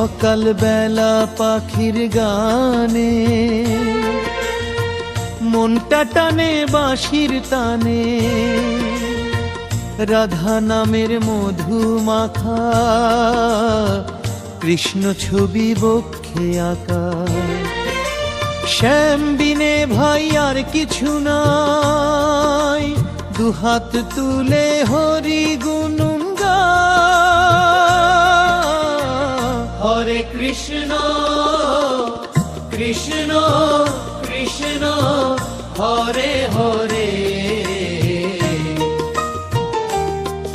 সকাল বেলা পাখির গানে, মনটা টানে বাঁশির টানে রাধা নামের মধু মাখা, কৃষ্ণ ছবি বক্ষে আঁকা। শ্যাম বিনে ভাই আর কিছু নাই, দুহাত তুলে হরি গুনুন কৃষ্ণ কৃষ্ণ কৃষ্ণ, হরে হরে।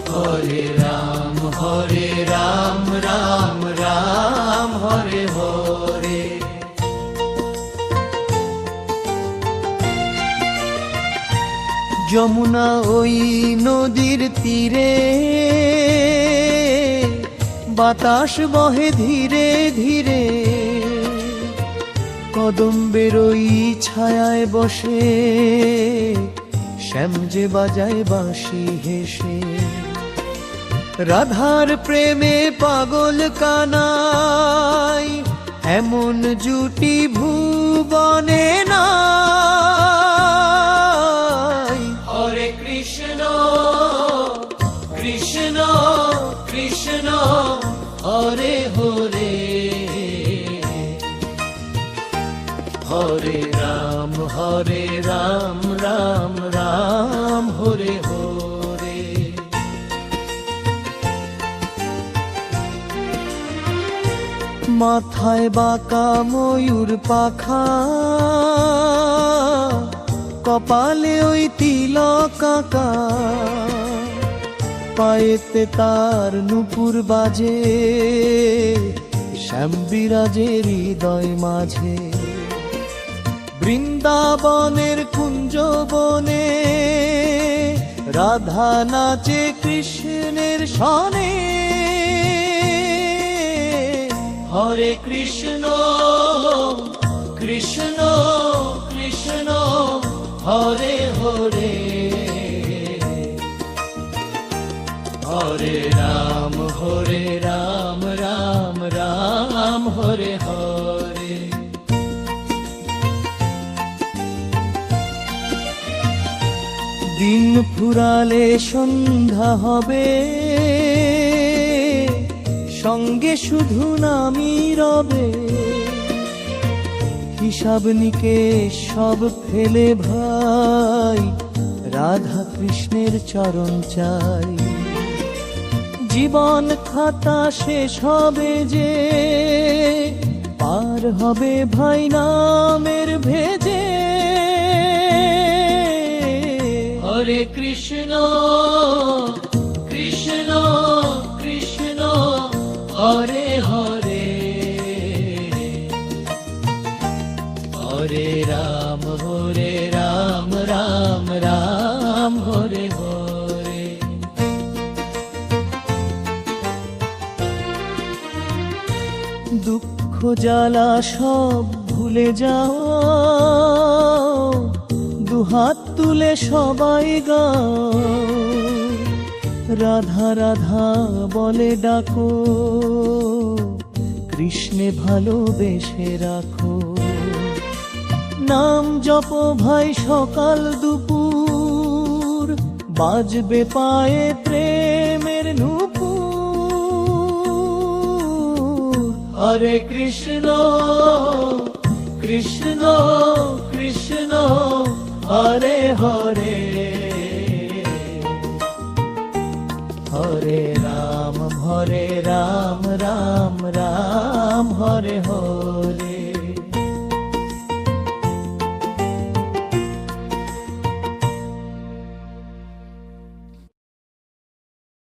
হরে রাম হরে রাম রাম রাম, হরে হরে। যমুনা ওই নদীর তীরে বাতাস বহে ধীরে ধীরে। কদম্বের ওই ছায়ায় বসে, শ্যাম যে বাজায় বাঁশি হেসে। রাধার প্রেমে পাগল কানাই, এমন জুটি ভুবনে নাই। হরে রাম হরে রাম রাম রাম, হরে হরে। মাথায় বাঁকা ময়ূর পাখা, কপালে ওই তিলক আঁকা। পায়েতে তার নুপুর বাজে শ্যাম হৃদয় মাঝে। বৃন্দাবনের কুঞ্জ বনে রাধা নাচে কৃষ্ণের সনে। হরে কৃষ্ণ কৃষ্ণ কৃষ্ণ, হরে হরে। হরে রাম হরে রাম রাম রাম, হরে দিন ফুরালে সন্ধ্যা হবে। সঙ্গে শুধু নামি রবে। হিসাব নিকেশ সব ফেলে ভাই, রাধা কৃষ্ণের চরণ চাই। জীবন খাতা শেষ হবে যে, পার হবে ভাই নামের ভেজে হরে হরে রাম হরে রাম রাম রাম, হরে হরে। দুঃখ জ্বালা সব ভুলে যাও, দুহাত তুলে সবাই গাও। রাধা রাধা বলে ডাকো। কৃষ্ণে ভালোবেসে রাখো। নাম জপ ভাই সকাল দুপুর, বাজবে পায়ে প্রেমের নুপুর। হরে কৃষ্ণ কৃষ্ণ কৃষ্ণ, হরে হরে। হরে রাম হরে রাম রাম নাম হরে হরে